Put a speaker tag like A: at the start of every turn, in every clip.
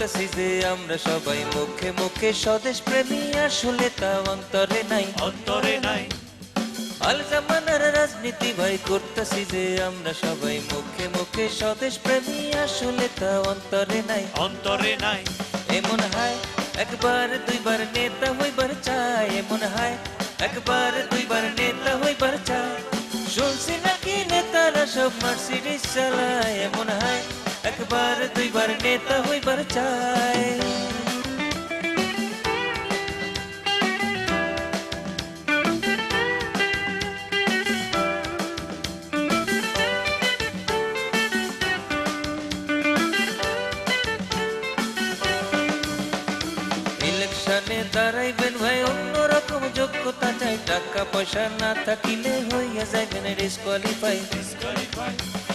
A: করতেছি যে আমরা সবাই মুখে মুখে স্বদেশ প্রেমী আসলে তা অন্তরে নাই।
B: অন্তরে নাই।
A: আল জামানার রাজনীতি ভাই করতেছি যে আমরা সবাই মুখে মুখে স্বদেশ প্রেমী আসলে তা অন্তরে নাই।
B: অন্তরে নাই।
A: এমন হয় একবার দুইবার নেতা হইবার চাই। এমন হয় একবার দুইবার নেতা হইবার চাই। শুনছি নাকি নেতারা সব মার্সিডিস চালায়। এমন হয় একবার দুইবার নেতা হইবার ইলেকশনে দাঁড়াইবেন ভাই অন্যরকম যোগ্যতা চাই টাকা পয়সা না থাকিলে হইয়া যাইবেন ডিসকোয়ালিফাই
B: Disqualify.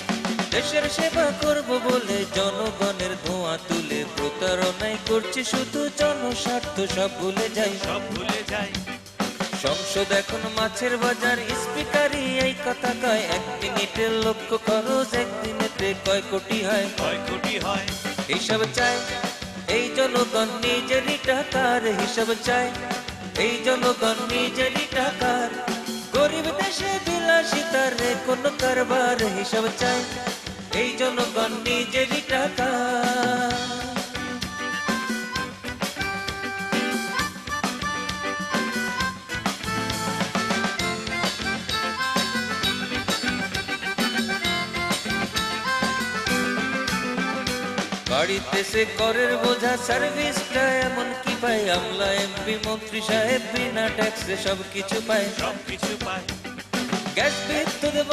A: দেশের সেবা করব বলে জনগণের ধোঁয়া তুলে প্রতারণাই করছে শুধু জনস্বার্থ সব ভুলে যাই।
B: সব ভুলে যাই।
A: সংসদ এখন মাছের বাজার স্পিকারই এই কথা কয়। এক মিনিটের লক্ষ্য খরচ একদিনেতে কয় কোটি হয়।
B: কয় কোটি হয়।
A: হিসাব চাই এই জনগণ নিজেরই টাকার হিসাব চাই। এই জনগণ নিজেরই টাকার। গরিব দেশে বিলাসিতার কোন কারবার হিসাব চাই। এই জনগণ নিজেরই টাকা। বাড়িতে সে করের বোঝা সার্ভিসটা এমন কি পায়। আমলা, এমপি, মন্ত্রী সাহেব, বিনা ট্যাক্সে সব কিছু পায়।
B: সব কিছু পায়।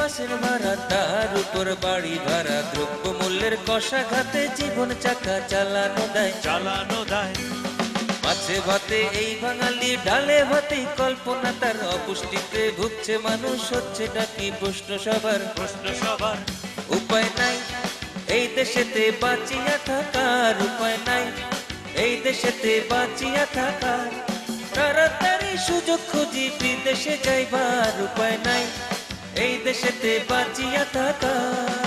A: বাসের ভাড়া তার উপর বাড়ি ভাড়া। দ্রব্য মূল্যের কষাঘাতে জীবন চাকা চালানো দেয়।
B: চালানো দেয়।
A: মাছে ভাতে এই বাঙালি ডালে ভাতে কল্পনা। তার অপুষ্টিতে ভুগছে মানুষ হচ্ছে ডাকি প্রশ্ন সবার
B: প্রশ্ন সবার
A: উপায় নাই এই দেশেতে বাঁচিয়া থাকার উপায় নাই। এই দেশেতে বাঁচিয়া থাকার তাড়াতাড়ি সুযোগ খুঁজি বিদেশে যাইবার উপায় নাই। এই দেশেতে বাঁচিয়া থাকার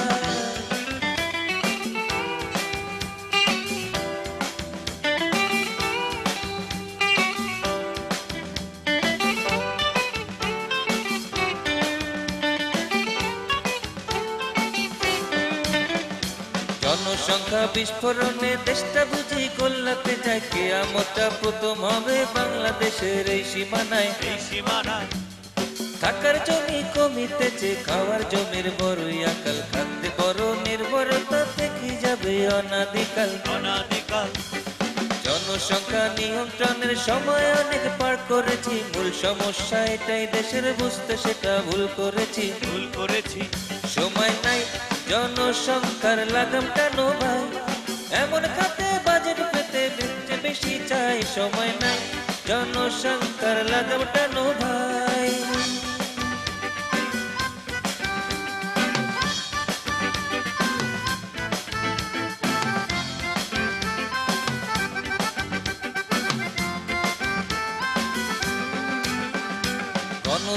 A: জনসংখ্যা বিস্ফোরণে দেশটা বুঝি গোল্লাতে যায়। কেয়ামতটা প্রথম হবে বাংলাদেশের এই সীমানায়।
B: এই সীমানায়।
A: থাকার জমি কমিতেছে খাওয়ার জমির বড়ই আকাল। খাদ্যে বড় নির্ভরতা থেকে যাবে অনাদিকাল।
B: অনাদিকাল।
A: জনসংখ্যা নিয়ন্ত্রণের সময় অনেক পার করেছি। মূল সমস্যা এটাই দেশের বুঝতে সেটা ভুল করেছি।
B: ভুল করেছি।
A: সময় নাই জনসংখ্যার লাগাম টানো ভাই? এমন খাতে বাজেট পেতে বেচে বেশি চাই। সময় নাই জনসংখ্যার লাগাম টানো ভাই?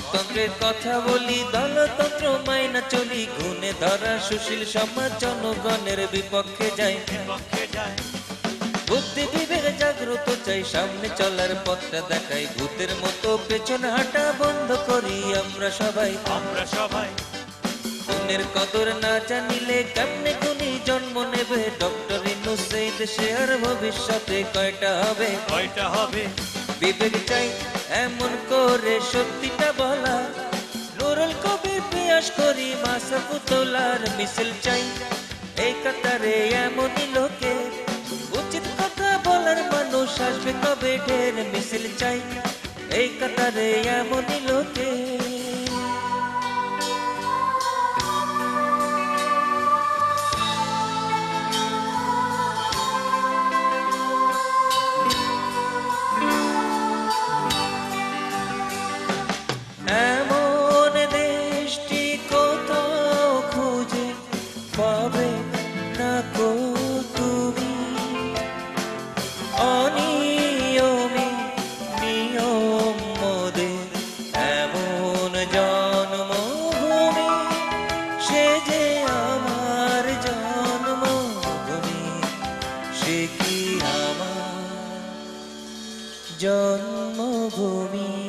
A: গণতন্ত্রের কথা বলি দলতন্ত্র মাইনা চলি গুণে ধরা সুশীল সমাজ জনগণের বিপক্ষে যায়
B: বিপক্ষে
A: বুদ্ধি বিবেক জাগ্রত চাই সামনে চলার পথটা দেখাই। ভূতের মতো পেছন হাঁটা বন্ধ করি আমরা সবাই।
B: আমরা সবাই।
A: গুণের কদর না জানিলে কেমনে গুণী জন্ম নেবে? ডক্টর ইনুস এই দেশে আর ভবিষ্যতে কয়টা হবে?
B: কয়টা হবে?
A: বিবেক চাই এমন করে সত্যিটা বলা। নুরুল কবির পিয়াস করি মাসাফুতোলার মিছিল চাই। এই কাতারে এমনই লোকে, উচিত কথা বলার মানুষ আসবে কবে ঢের মিছিল চাই। এই কাতারে এমনই লোকে। জন্মভূমি।